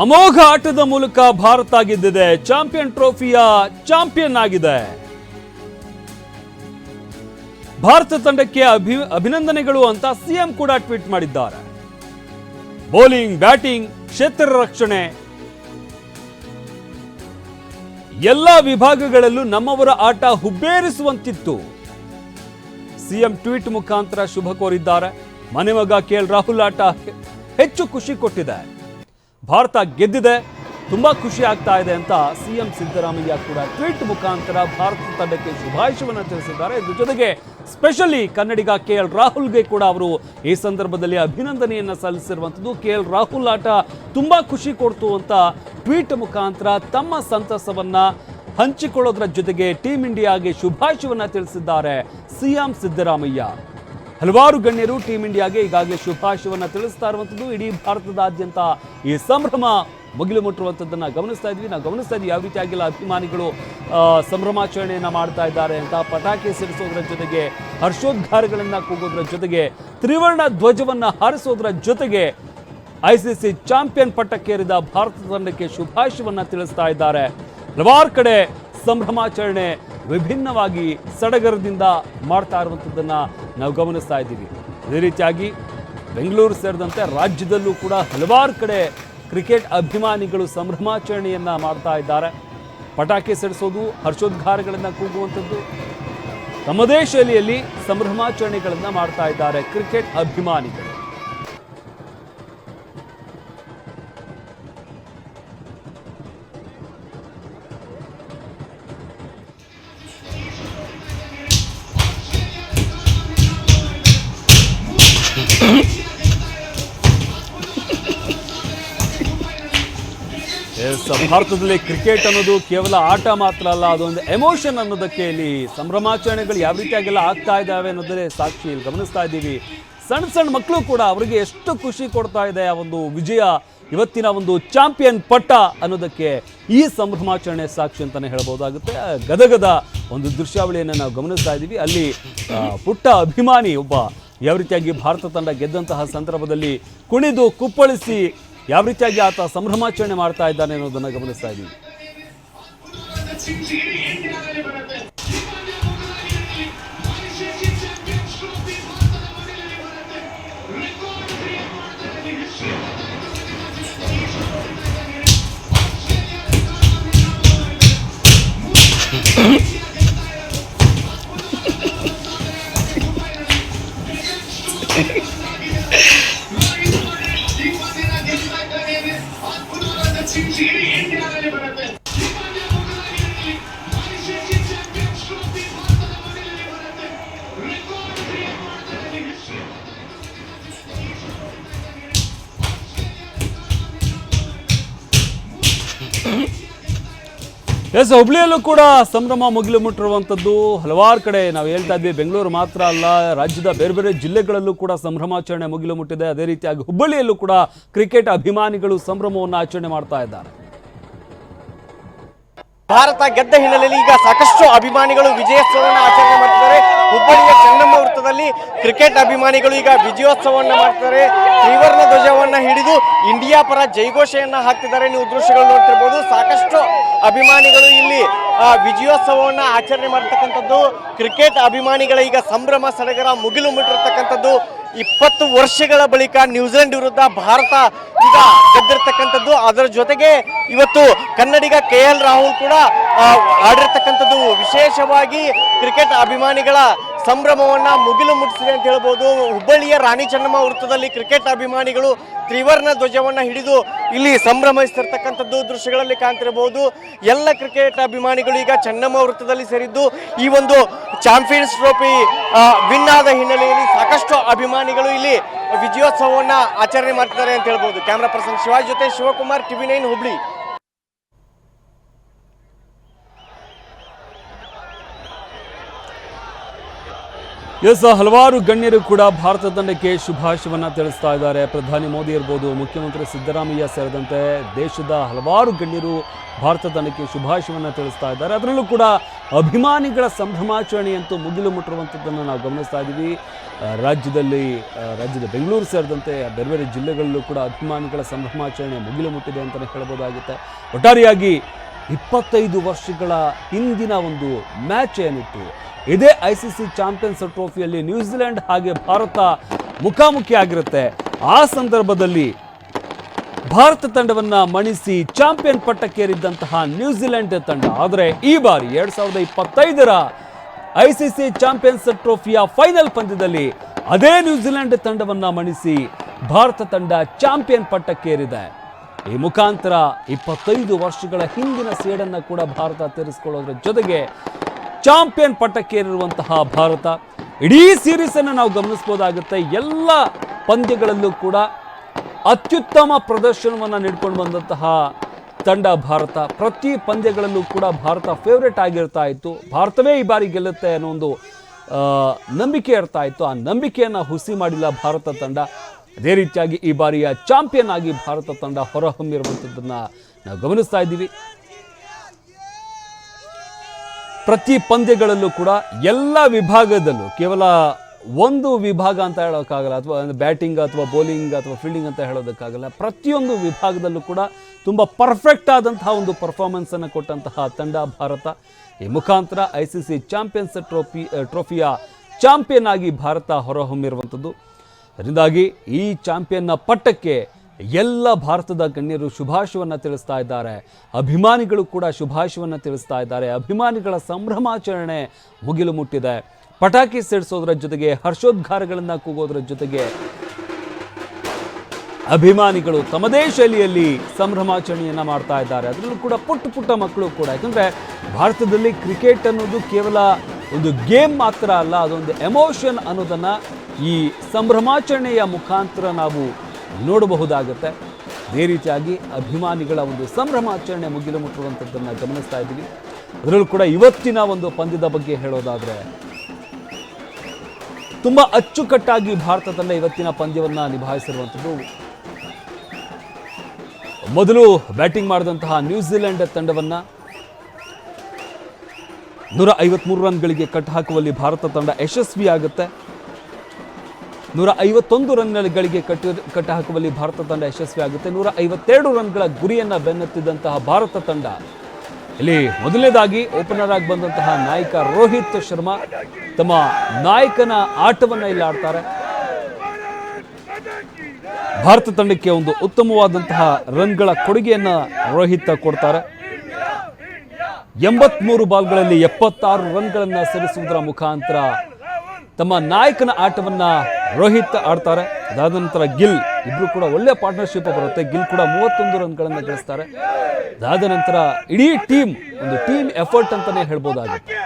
ಅಮೋಘ ಆಟದ ಮೂಲಕ ಭಾರತ ಗೆದ್ದಿದೆ. ಚಾಂಪಿಯನ್ ಟ್ರೋಫಿಯ ಚಾಂಪಿಯನ್ ಆಗಿದೆ. ಭಾರತ ತಂಡಕ್ಕೆ ಅಭಿ, ಅಭಿನಂದನೆಗಳು ಅಂತ ಸಿಎಂ ಕೂಡ ಟ್ವೀಟ್ ಮಾಡಿದ್ದಾರೆ. ಬೌಲಿಂಗ್, ಬ್ಯಾಟಿಂಗ್, ಕ್ಷೇತ್ರ ರಕ್ಷಣೆ. ಎಲ್ಲ ವಿಭಾಗಗಳಲ್ಲೂ ನಮ್ಮವರ ಆಟ ಹುಬ್ಬೇರಿಸುವಂತಿತ್ತು. ಸಿಎಂ ಟ್ವೀಟ್ ಮುಖಾಂತರ ಶುಭ ಕೋರಿದ್ದಾರೆ. ಮನೆ ಮಗ ಕೆಎಲ್ ರಾಹುಲ್ ಆಟ ಹೆಚ್ಚು ಖುಷಿ ಕೊಟ್ಟಿದೆ. ಭಾರತ ಗೆದ್ದಿದೆ, ತುಂಬ ಖುಷಿ ಆಗ್ತಾ ಇದೆ ಅಂತ ಸಿಎಂ ಸಿದ್ದರಾಮಯ್ಯ ಕೂಡ ಟ್ವೀಟ್ ಮುಖಾಂತರ ಭಾರತ ತಂಡಕ್ಕೆ ಶುಭಾಶಯವನ್ನು ತಿಳಿಸಿದ್ದಾರೆ. ಇದ್ರ ಜೊತೆಗೆ ಸ್ಪೆಷಲಿ ಕನ್ನಡಿಗ ಕೆ ಎಲ್ ರಾಹುಲ್ಗೆ ಕೂಡ ಅವರು ಈ ಸಂದರ್ಭದಲ್ಲಿ ಅಭಿನಂದನೆಯನ್ನ ಸಲ್ಲಿಸಿರುವಂಥದ್ದು. ಕೆ ಎಲ್ ರಾಹುಲ್ ಆಟ ತುಂಬಾ ಖುಷಿ ಕೊಡ್ತು ಅಂತ ಟ್ವೀಟ್ ಮುಖಾಂತರ ತಮ್ಮ ಸಂತಸವನ್ನ ಹಂಚಿಕೊಳ್ಳೋದ್ರ ಜೊತೆಗೆ ಟೀಂ ಇಂಡಿಯಾಗೆ ಶುಭಾಶಯವನ್ನ ತಿಳಿಸಿದ್ದಾರೆ ಸಿಎಂ ಸಿದ್ದರಾಮಯ್ಯ. ಹಲವಾರು ಗಣ್ಯರು ಟೀಂ ಇಂಡಿಯಾಗೆ ಈಗಾಗಲೇ ಶುಭಾಶಯವನ್ನು ತಿಳಿಸ್ತಾ ಇರುವಂಥದ್ದು. ಇಡೀ ಭಾರತದಾದ್ಯಂತ ಈ ಸಂಭ್ರಮ ಮುಗಿಲು ಮುಟ್ಟುವಂಥದ್ದನ್ನು ಗಮನಿಸ್ತಾ ಇದ್ವಿ. ನಾವು ಗಮನಿಸ್ತಾ ಇದ್ವಿ, ಯಾವ ರೀತಿಯಾಗಿಲ್ಲ ಅಭಿಮಾನಿಗಳು ಸಂಭ್ರಮಾಚರಣೆಯನ್ನು ಮಾಡ್ತಾ ಇದ್ದಾರೆ ಅಂತ ಪಟಾಕಿ ಸಿಡಿಸೋದ್ರ ಜೊತೆಗೆ, ಹರ್ಷೋದ್ಗಾರಗಳನ್ನು ಕೂಗೋದ್ರ ಜೊತೆಗೆ, ತ್ರಿವರ್ಣ ಧ್ವಜವನ್ನು ಹಾರಿಸೋದ್ರ ಜೊತೆಗೆ ಐ ಸಿ ಸಿ ಚಾಂಪಿಯನ್ ಪಟ್ಟಕ್ಕೇರಿದ ಭಾರತ ತಂಡಕ್ಕೆ ಶುಭಾಶಯವನ್ನು ತಿಳಿಸ್ತಾ ಇದ್ದಾರೆ. ಹಲವಾರು ಕಡೆ ಸಂಭ್ರಮಾಚರಣೆ ವಿಭಿನ್ನವಾಗಿ ಸಡಗರದಿಂದ ಮಾಡ್ತಾ ಇರುವಂಥದ್ದನ್ನ ನಾವು ಗಮನಿಸ್ತಾ ಇದ್ದೀವಿ. ಅದೇ ರೀತಿಯಾಗಿ ಬೆಂಗಳೂರು ಸೇರಿದಂತೆ ರಾಜ್ಯದಲ್ಲೂ ಕೂಡ ಹಲವಾರು ಕಡೆ ಕ್ರಿಕೆಟ್ ಅಭಿಮಾನಿಗಳು ಸಂಭ್ರಮಾಚರಣೆಯನ್ನು ಮಾಡ್ತಾ ಇದ್ದಾರೆ. ಪಟಾಕಿ ಸಿಡಿಸೋದು, ಹರ್ಷೋದ್ಗಾರಗಳನ್ನು ಕೂಗುವಂಥದ್ದು, ತಮ್ಮದೇ ಶೈಲಿಯಲ್ಲಿ ಸಂಭ್ರಮಾಚರಣೆಗಳನ್ನು ಮಾಡ್ತಾ ಇದ್ದಾರೆ ಕ್ರಿಕೆಟ್ ಅಭಿಮಾನಿಗಳು. ಎಸ್, ಭಾರತದಲ್ಲಿ ಕ್ರಿಕೆಟ್ ಅನ್ನೋದು ಕೇವಲ ಆಟ ಮಾತ್ರ ಅಲ್ಲ ಅದೊಂದು ಎಮೋಷನ್ ಅನ್ನೋದಕ್ಕೆ ಇಲ್ಲಿ ಸಂಭ್ರಮಾಚರಣೆಗಳು ಯಾವ ರೀತಿಯಾಗೆಲ್ಲ ಆಗ್ತಾ ಇದ್ದಾವೆ ಅನ್ನೋದೇ ಸಾಕ್ಷಿ ಇಲ್ಲಿ ಗಮನಿಸ್ತಾ ಇದ್ದೀವಿ. ಸಣ್ಣ ಸಣ್ಣ ಮಕ್ಕಳು ಕೂಡ ಅವರಿಗೆ ಎಷ್ಟು ಖುಷಿ ಕೊಡ್ತಾ ಇದೆ ಆ ಒಂದು ವಿಜಯ ಇವತ್ತಿನ ಒಂದು ಚಾಂಪಿಯನ್ ಪಟ್ಟ ಅನ್ನೋದಕ್ಕೆ ಈ ಸಂಭ್ರಮಾಚರಣೆ ಸಾಕ್ಷಿ ಅಂತಲೇ ಹೇಳ್ಬೋದಾಗುತ್ತೆ ಗದಗದ ಒಂದು ದೃಶ್ಯಾವಳಿಯನ್ನು ನಾವು ಗಮನಿಸ್ತಾ ಇದ್ದೀವಿ. ಅಲ್ಲಿ ಪುಟ್ಟ ಅಭಿಮಾನಿ ಒಬ್ಬ ಯಾವ ರೀತಿಯಾಗಿ ಭಾರತ ತಂಡ ಗೆದ್ದಂತಹ ಸಂದರ್ಭದಲ್ಲಿ ಕುಣಿದು ಕುಪ್ಪಳಿಸಿ ಯಾವ ರೀತಿಯಾಗಿ ಆತ ಸಂಭ್ರಮಾಚರಣೆ ಮಾಡ್ತಾ ಇದ್ದಾನೆ ಅನ್ನೋದನ್ನ ಗಮನಿಸ್ತಾ ಇದ್ದೀವಿ. ಎಸ್ ಹುಬ್ಳಿಯಲ್ಲೂ ಕೂಡ ಸಂಭ್ರಮ ಮುಗಿಲು ಮುಟ್ಟಿರುವಂಥದ್ದು. ಹಲವಾರು ಕಡೆ ನಾವು ಹೇಳ್ತಾ ಇದ್ವಿ, ಬೆಂಗಳೂರು ಮಾತ್ರ ಅಲ್ಲ, ರಾಜ್ಯದ ಬೇರೆ ಬೇರೆ ಜಿಲ್ಲೆಗಳಲ್ಲೂ ಕೂಡ ಸಂಭ್ರಮಾಚರಣೆ ಮುಗಿಲು ಮುಟ್ಟಿದೆ. ಅದೇ ರೀತಿಯಾಗಿ ಹುಬ್ಬಳ್ಳಿಯಲ್ಲೂ ಕೂಡ ಕ್ರಿಕೆಟ್ ಅಭಿಮಾನಿಗಳು ಸಂಭ್ರಮವನ್ನು ಆಚರಣೆ ಮಾಡ್ತಾ ಇದ್ದಾರೆ. ಭಾರತ ಗೆದ್ದ ಹಿನ್ನೆಲೆಯಲ್ಲಿ ಈಗ ಸಾಕಷ್ಟು ಅಭಿಮಾನಿಗಳು ವಿಜಯೋತ್ಸವವನ್ನು ಆಚರಣೆ ಮಾಡ್ತಿದ್ದಾರೆ. ಹುಬ್ಬಳ್ಳಿಯ ಚೆನ್ನಮ್ಮ ವೃತ್ತದಲ್ಲಿ ಕ್ರಿಕೆಟ್ ಅಭಿಮಾನಿಗಳು ಈಗ ವಿಜಯೋತ್ಸವವನ್ನು ಮಾಡ್ತಾರೆ. ತ್ರಿವರ್ಣ ಧ್ವಜವನ್ನು ಹಿಡಿದು ಇಂಡಿಯಾ ಪರ ಜೈಘೋಷೆಯನ್ನು ಹಾಕ್ತಿದ್ದಾರೆ ನೀವು ದೃಶ್ಯಗಳು ನೋಡ್ತಿರ್ಬೋದು. ಸಾಕಷ್ಟು ಅಭಿಮಾನಿಗಳು ಇಲ್ಲಿ ವಿಜಯೋತ್ಸವವನ್ನು ಆಚರಣೆ ಮಾಡ್ತಕ್ಕಂಥದ್ದು. ಕ್ರಿಕೆಟ್ ಅಭಿಮಾನಿಗಳ ಈಗ ಸಂಭ್ರಮ ಸಡಗರ ಮುಗಿಲು ಮುಟ್ಟಿರ್ತಕ್ಕಂಥದ್ದು. ಇಪ್ಪತ್ತು ವರ್ಷಗಳ ಬಳಿಕ ನ್ಯೂಜಿಲೆಂಡ್ ವಿರುದ್ಧ ಭಾರತ ಈಗ ಗೆದ್ದಿರ್ತಕ್ಕಂಥದ್ದು. ಅದರ ಜೊತೆಗೆ ಇವತ್ತು ಕನ್ನಡಿಗ ಕೆ ಎಲ್ ರಾಹುಲ್ ಕೂಡ ಆಡಿರ್ತಕ್ಕಂಥದ್ದು. ವಿಶೇಷವಾಗಿ ಕ್ರಿಕೆಟ್ ಅಭಿಮಾನಿಗಳ ಸಂಭ್ರಮವನ್ನ ಮುಗಿಲು ಮುಟ್ಟಿಸಿದೆ ಅಂತ ಹೇಳ್ಬೋದು. ಹುಬ್ಬಳ್ಳಿಯ ರಾಣಿ ಚೆನ್ನಮ್ಮ ವೃತ್ತದಲ್ಲಿ ಕ್ರಿಕೆಟ್ ಅಭಿಮಾನಿಗಳು ತ್ರಿವರ್ಣ ಧ್ವಜವನ್ನ ಹಿಡಿದು ಇಲ್ಲಿ ಸಂಭ್ರಮಿಸ್ತಿರ್ತಕ್ಕಂಥದ್ದು ದೃಶ್ಯಗಳಲ್ಲಿ ಕಾಣ್ತಿರಬಹುದು. ಎಲ್ಲ ಕ್ರಿಕೆಟ್ ಅಭಿಮಾನಿಗಳು ಈಗ ಚೆನ್ನಮ್ಮ ವೃತ್ತದಲ್ಲಿ ಸೇರಿದ್ದು ಈ ಒಂದು ಚಾಂಪಿಯನ್ಸ್ ಟ್ರೋಫಿ ವಿನ್ ಆದ ಹಿನ್ನೆಲೆಯಲ್ಲಿ ಸಾಕಷ್ಟು ಅಭಿಮಾನಿಗಳು ಇಲ್ಲಿ ವಿಜಯೋತ್ಸವವನ್ನ ಆಚರಣೆ ಮಾಡ್ತಿದ್ದಾರೆ ಅಂತ ಹೇಳ್ಬೋದು. ಕ್ಯಾಮ್ರಾ ಪರ್ಸನ್ ಶಿವಾಜ್ ಜೊತೆ ಶಿವಕುಮಾರ್, ಟಿವಿ ನೈನ್ ಹುಬ್ಳಿ. ಎಸ್ ಹಲವಾರು ಗಣ್ಯರು ಕೂಡ ಭಾರತ ತಂಡಕ್ಕೆ ಶುಭಾಶಯವನ್ನು ತಿಳಿಸ್ತಾ ಇದ್ದಾರೆ. ಪ್ರಧಾನಿ ಮೋದಿ ಇರ್ಬೋದು, ಮುಖ್ಯಮಂತ್ರಿ ಸಿದ್ದರಾಮಯ್ಯ ಸೇರಿದಂತೆ ದೇಶದ ಹಲವಾರು ಗಣ್ಯರು ಭಾರತ ತಂಡಕ್ಕೆ ಶುಭಾಶಯವನ್ನು ತಿಳಿಸ್ತಾ ಇದ್ದಾರೆ. ಅದರಲ್ಲೂ ಕೂಡ ಅಭಿಮಾನಿಗಳ ಸಂಭ್ರಮಾಚರಣೆಯಂತೂ ಮುಗಿಲು ಮುಟ್ಟಿರುವಂಥದ್ದನ್ನು ನಾವು ಗಮನಿಸ್ತಾ ಇದ್ದೀವಿ. ರಾಜ್ಯದಲ್ಲಿ ರಾಜ್ಯದ ಬೆಂಗಳೂರು ಸೇರಿದಂತೆ ಬೇರೆ ಬೇರೆ ಜಿಲ್ಲೆಗಳಲ್ಲೂ ಕೂಡ ಅಭಿಮಾನಿಗಳ ಸಂಭ್ರಮಾಚರಣೆ ಮುಗಿಲು ಮುಟ್ಟಿದೆ ಅಂತಲೇ ಹೇಳ್ಬೋದಾಗುತ್ತೆ ಒಟ್ಟಾರೆಯಾಗಿ ಇಪ್ಪತ್ತೈದು ವರ್ಷಗಳ ಹಿಂದಿನ ಒಂದು ಮ್ಯಾಚ್ ಏನಿತ್ತು ಇದೇ ಐ ಸಿ ಸಿ ಚಾಂಪಿಯನ್ಸ್ ಟ್ರೋಫಿಯಲ್ಲಿ ನ್ಯೂಜಿಲೆಂಡ್ ಹಾಗೆ ಭಾರತ ಮುಖಾಮುಖಿ ಆಗಿರುತ್ತೆ ಆ ಸಂದರ್ಭದಲ್ಲಿ ಭಾರತ ತಂಡವನ್ನ ಮಣಿಸಿ ಚಾಂಪಿಯನ್ ಪಟ್ಟಕ್ಕೇರಿದ್ದಂತಹ ನ್ಯೂಜಿಲೆಂಡ್ ತಂಡ. ಆದರೆ ಈ ಬಾರಿ ಎರಡ್ ಸಾವಿರದ ಇಪ್ಪತ್ತೈದರ ಐ ಸಿ ಸಿ ಚಾಂಪಿಯನ್ಸ್ ಟ್ರೋಫಿಯ ಫೈನಲ್ ಪಂದ್ಯದಲ್ಲಿ ಅದೇ ನ್ಯೂಜಿಲೆಂಡ್ ತಂಡವನ್ನ ಮಣಿಸಿ ಭಾರತ ತಂಡ ಚಾಂಪಿಯನ್ ಪಟ್ಟಕ್ಕೇರಿದೆ. ಈ ಮುಖಾಂತರ ಇಪ್ಪತ್ತೈದು ವರ್ಷಗಳ ಹಿಂದಿನ ಸೇಡನ್ನ ಕೂಡ ಭಾರತ ತೀರಿಸಿಕೊಳ್ಳೋದ್ರ ಜೊತೆಗೆ ಚಾಂಪಿಯನ್ ಪಟ್ಟಕ್ಕೇರಿರುವಂತಹ ಭಾರತ. ಇಡೀ ಸೀರೀಸನ್ನು ನಾವು ಗಮನಿಸ್ಬೋದಾಗುತ್ತೆ. ಎಲ್ಲ ಪಂದ್ಯಗಳಲ್ಲೂ ಕೂಡ ಅತ್ಯುತ್ತಮ ಪ್ರದರ್ಶನವನ್ನು ನೀಡ್ಕೊಂಡು ಬಂದಂತಹ ತಂಡ ಭಾರತ. ಪ್ರತಿ ಪಂದ್ಯಗಳಲ್ಲೂ ಕೂಡ ಭಾರತ ಫೇವ್ರೇಟ್ ಆಗಿರ್ತಾ ಇತ್ತು. ಭಾರತವೇ ಈ ಬಾರಿ ಗೆಲ್ಲುತ್ತೆ ಅನ್ನೋ ಒಂದು ನಂಬಿಕೆ ಇರ್ತಾ ಇತ್ತು. ಆ ನಂಬಿಕೆಯನ್ನು ಹುಸಿ ಮಾಡಿಲ್ಲ ಭಾರತ ತಂಡ. ಅದೇ ರೀತಿಯಾಗಿ ಈ ಬಾರಿಯ ಚಾಂಪಿಯನ್ ಆಗಿ ಭಾರತ ತಂಡ ಹೊರಹೊಮ್ಮಿರುವಂಥದ್ದನ್ನು ನಾವು ಗಮನಿಸ್ತಾ ಇದ್ದೀವಿ. ಪ್ರತಿ ಪಂದ್ಯಗಳಲ್ಲೂ ಕೂಡ ಎಲ್ಲ ವಿಭಾಗದಲ್ಲೂ ಕೇವಲ ಒಂದು ವಿಭಾಗ ಅಂತ ಹೇಳೋಕ್ಕಾಗಲ್ಲ, ಅಥವಾ ಬ್ಯಾಟಿಂಗ್ ಅಥವಾ ಬೌಲಿಂಗ್ ಅಥವಾ ಫೀಲ್ಡಿಂಗ್ ಅಂತ ಹೇಳೋದಕ್ಕಾಗಲ್ಲ, ಪ್ರತಿಯೊಂದು ವಿಭಾಗದಲ್ಲೂ ಕೂಡ ತುಂಬ ಪರ್ಫೆಕ್ಟ್ ಆದಂತಹ ಒಂದು ಪರ್ಫಾರ್ಮೆನ್ಸನ್ನು ಕೊಟ್ಟಂತಹ ತಂಡ ಭಾರತ. ಈ ಮುಖಾಂತರ I C C champions trophy ಟ್ರೋಫಿಯ champion ಆಗಿ ಭಾರತ ಹೊರಹೊಮ್ಮಿರುವಂಥದ್ದು. ಅದರಿಂದಾಗಿ ಈ ಚಾಂಪಿಯನ್ನ ಪಟ್ಟಕ್ಕೆ ಎಲ್ಲ ಭಾರತದ ಗಣ್ಯರು ಶುಭಾಶಯವನ್ನು ತಿಳಿಸ್ತಾ ಇದ್ದಾರೆ. ಅಭಿಮಾನಿಗಳು ಕೂಡ ಶುಭಾಶಯವನ್ನು ತಿಳಿಸ್ತಾ ಇದ್ದಾರೆ. ಅಭಿಮಾನಿಗಳ ಸಂಭ್ರಮಾಚರಣೆ ಮುಗಿಲು ಮುಟ್ಟಿದೆ. ಪಟಾಕಿ ಸಿಡಿಸೋದ್ರ ಜೊತೆಗೆ ಹರ್ಷೋದ್ಗಾರಗಳನ್ನು ಕೂಗೋದ್ರ ಜೊತೆಗೆ ಅಭಿಮಾನಿಗಳು ತಮ್ಮದೇ ಶೈಲಿಯಲ್ಲಿ ಸಂಭ್ರಮಾಚರಣೆಯನ್ನು ಮಾಡ್ತಾ ಇದ್ದಾರೆ. ಅದರಲ್ಲೂ ಕೂಡ ಪುಟ್ಟ ಪುಟ್ಟ ಮಕ್ಕಳು ಕೂಡ. ಯಾಕಂದರೆ ಭಾರತದಲ್ಲಿ ಕ್ರಿಕೆಟ್ ಅನ್ನೋದು ಕೇವಲ ಒಂದು ಗೇಮ್ ಮಾತ್ರ ಅಲ್ಲ, ಅದೊಂದು ಎಮೋಷನ್ ಅನ್ನೋದನ್ನು ಈ ಸಂಭ್ರಮಾಚರಣೆಯ ಮುಖಾಂತರ ನಾವು ನೋಡಬಹುದಾಗುತ್ತೆ. ಅದೇ ರೀತಿಯಾಗಿ ಅಭಿಮಾನಿಗಳ ಒಂದು ಸಂಭ್ರಮಾಚರಣೆ ಮುಗಿಲು ಮುಟ್ಟಿರುವಂಥದ್ದನ್ನು ಗಮನಿಸ್ತಾ ಇದ್ದೀವಿ. ಅದರಲ್ಲೂ ಕೂಡ ಇವತ್ತಿನ ಒಂದು ಪಂದ್ಯದ ಬಗ್ಗೆ ಹೇಳೋದಾದರೆ, ತುಂಬಾ ಅಚ್ಚುಕಟ್ಟಾಗಿ ಭಾರತ ತಂಡ ಇವತ್ತಿನ ಪಂದ್ಯವನ್ನ ನಿಭಾಯಿಸಿರುವಂಥದ್ದು. ಮೊದಲು ಬ್ಯಾಟಿಂಗ್ ಮಾಡಿದಂತಹ ನ್ಯೂಜಿಲೆಂಡ್ ತಂಡವನ್ನ ನೂರ ಐವತ್ಮೂರು ರನ್ಗಳಿಗೆ ಕಟ್ ಹಾಕುವಲ್ಲಿ ಭಾರತ ತಂಡ ಯಶಸ್ವಿಯಾಗುತ್ತೆ. ನೂರ ಐವತ್ತೊಂದು ರನ್ಗಳಿಗೆ ಕಟ್ಟು ಹಾಕುವಲ್ಲಿ ಭಾರತ ತಂಡ ಯಶಸ್ವಿ ಆಗುತ್ತೆ ನೂರ ಐವತ್ತೆರಡು ರನ್ಗಳ ಗುರಿಯನ್ನ ಬೆನ್ನತ್ತಿದಂತಹ ಭಾರತ ತಂಡ. ಇಲ್ಲಿ ಮೊದಲನೇದಾಗಿ ಓಪನರ್ ಆಗಿ ಬಂದಂತಹ ನಾಯಕ ರೋಹಿತ್ ಶರ್ಮಾ ತಮ್ಮ ನಾಯಕನ ಆಟವನ್ನು ಇಲ್ಲಿ ಆಡ್ತಾರೆ. ಭಾರತ ತಂಡಕ್ಕೆ ಒಂದು ಉತ್ತಮವಾದಂತಹ ರನ್ಗಳ ಕೊಡುಗೆಯನ್ನ ರೋಹಿತ್ ಕೊಡ್ತಾರೆ. ಎಂಬತ್ಮೂರು ಬಾಲ್ಗಳಲ್ಲಿ ಎಪ್ಪತ್ತಾರು ರನ್ಗಳನ್ನು ಸರಿಸುವುದರ ಮುಖಾಂತರ ತಮ್ಮ ನಾಯಕನ ಆಟವನ್ನು ರೋಹಿತ್ ಆಡ್ತಾರೆ ಅದಾದ ನಂತರ ಗಿಲ್ ಇಬ್ಬರು ಕೂಡ ಒಳ್ಳೆಯ ಪಾರ್ಟ್ನರ್ಶಿಪ್ ಬರುತ್ತೆ ಗಿಲ್ ಕೂಡ ಮೂವತ್ತೊಂದು ರನ್ಗಳನ್ನು ಗಳಿಸ್ತಾರೆ ಅದಾದ ನಂತರ ಇಡೀ ಟೀಮ್ ಒಂದು ಟೀಮ್ ಎಫರ್ಟ್ ಅಂತಲೇ ಹೇಳ್ಬೋದಾಗುತ್ತೆ